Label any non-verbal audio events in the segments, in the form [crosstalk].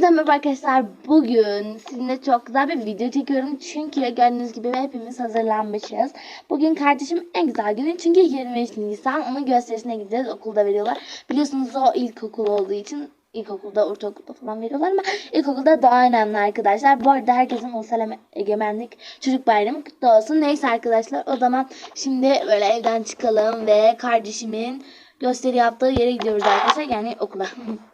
Hepinize merhaba arkadaşlar. Bugün sizinle çok güzel bir video çekiyorum. Çünkü gördüğünüz gibi hepimiz hazırlanmışız. Bugün kardeşim en güzel günü. Çünkü 23 Nisan. Onun gösterisine gideceğiz. Okulda veriyorlar. Biliyorsunuz o ilkokul olduğu için ilkokulda, ortaokulda falan veriyorlar ama ilkokulda daha önemli arkadaşlar. Bu arada herkesin Ulusal Eme- Egemenlik Çocuk Bayramı kutlu olsun. Neyse arkadaşlar o zaman şimdi böyle evden çıkalım ve kardeşimin gösteri yaptığı yere gidiyoruz arkadaşlar. Yani okula. [laughs]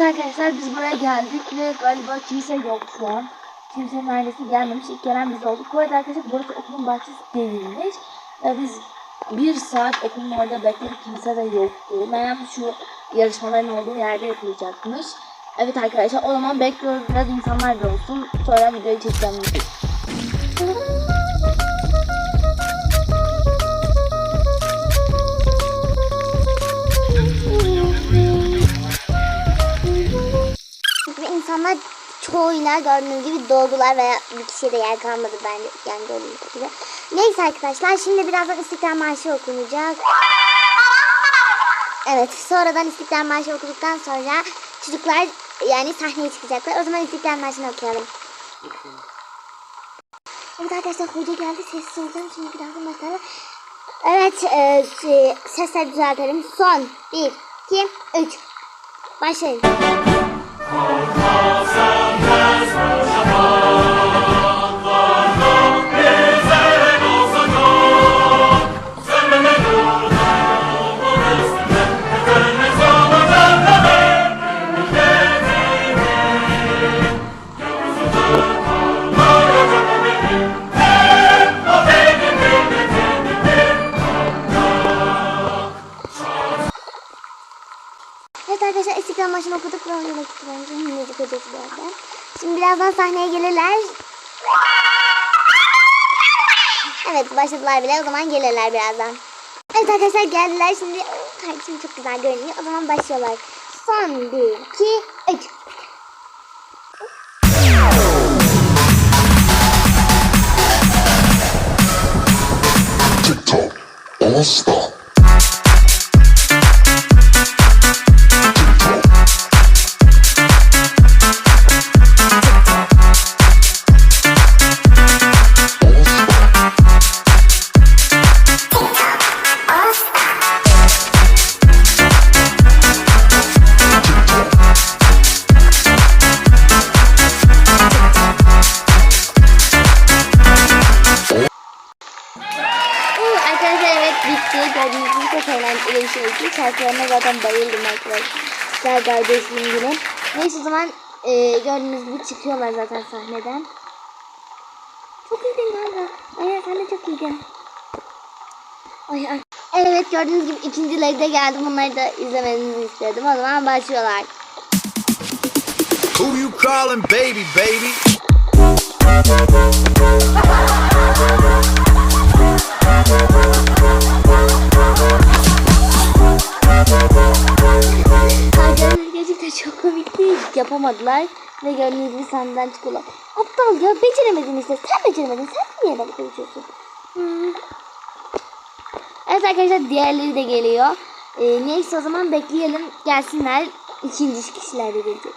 Evet arkadaşlar biz buraya geldik ve galiba kimse yok şu an. Kimse neredeyse gelmemiş. İlk gelen biz olduk. Bu arada arkadaşlar burası okulun bahçesi değilmiş. Ve biz bir saat okulun orada bekledik. Kimse de yoktu. Meğer şu yarışmaların olduğu yerde yapılacakmış. Evet arkadaşlar o zaman bekliyoruz. Biraz insanlar da olsun. Sonra videoyu çekeceğim. Çoğuyla gördüğünüz gibi doldular veya bir kişiye de yer kalmadı ben yani gördüğünüz gibi. Neyse arkadaşlar şimdi birazdan İstiklal Marşı okunacak. Evet sonradan İstiklal Marşı okuduktan sonra çocuklar yani sahneye çıkacaklar. O zaman İstiklal Marşı'nı okuyalım. Evet arkadaşlar hoca geldi sessiz olacağım şimdi birazdan başlayalım. Evet e, şey, sesler düzeltelim. Son 1, 2, 3. Başlayın. Arkadaşlar İstiklal Marşı'nı okuduk ve oyuna gittik bence. Müzik hocası zaten. Şimdi birazdan sahneye gelirler. Evet başladılar bile. O zaman gelirler birazdan. Evet arkadaşlar geldiler. Şimdi kardeşim çok güzel görünüyor. O zaman başlıyorlar. Son bir, iki, üç. TikTok, all stop. Bitti. Gördüğünüz gibi çok eğlenceli bir şeydi. Şarkılarına zaten bayıldım arkadaşlar. Kardeşim günü. Neyse o zaman e, gördüğünüz gibi çıkıyorlar zaten sahneden. Çok iyiydin kanka. Aynen sen de çok iyiydin. Ay, ay. Evet gördüğünüz gibi ikinci legde geldim. Bunları da izlemenizi istedim. O zaman başlıyorlar. Who you calling baby, baby? [laughs] Yapamadılar. Ve gördüğünüz gibi sahneden çıkıyorlar. Aptal ya beceremedin işte. Sen beceremedin. Sen niye bana konuşuyorsun? Hmm. Evet arkadaşlar diğerleri de geliyor. Ee, neyse o zaman bekleyelim. Gelsinler. İkinci kişiler de gelecek.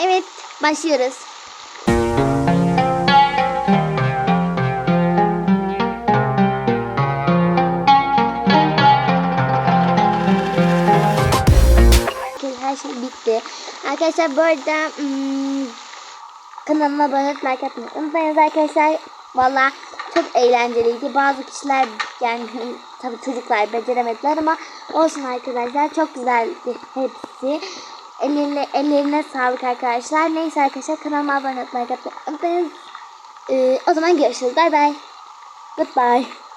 Evet başlıyoruz. Her şey bitti. Arkadaşlar bu arada hmm, kanalıma abone olup like atmayı unutmayınız arkadaşlar. Valla çok eğlenceliydi. Bazı kişiler yani [laughs] tabii çocuklar beceremediler ama olsun arkadaşlar. Çok güzeldi hepsi. Ellerine, ellerine sağlık arkadaşlar. Neyse arkadaşlar kanalıma abone olup like atmayı unutmayınız. Ee, o zaman görüşürüz. Bye bye. Goodbye.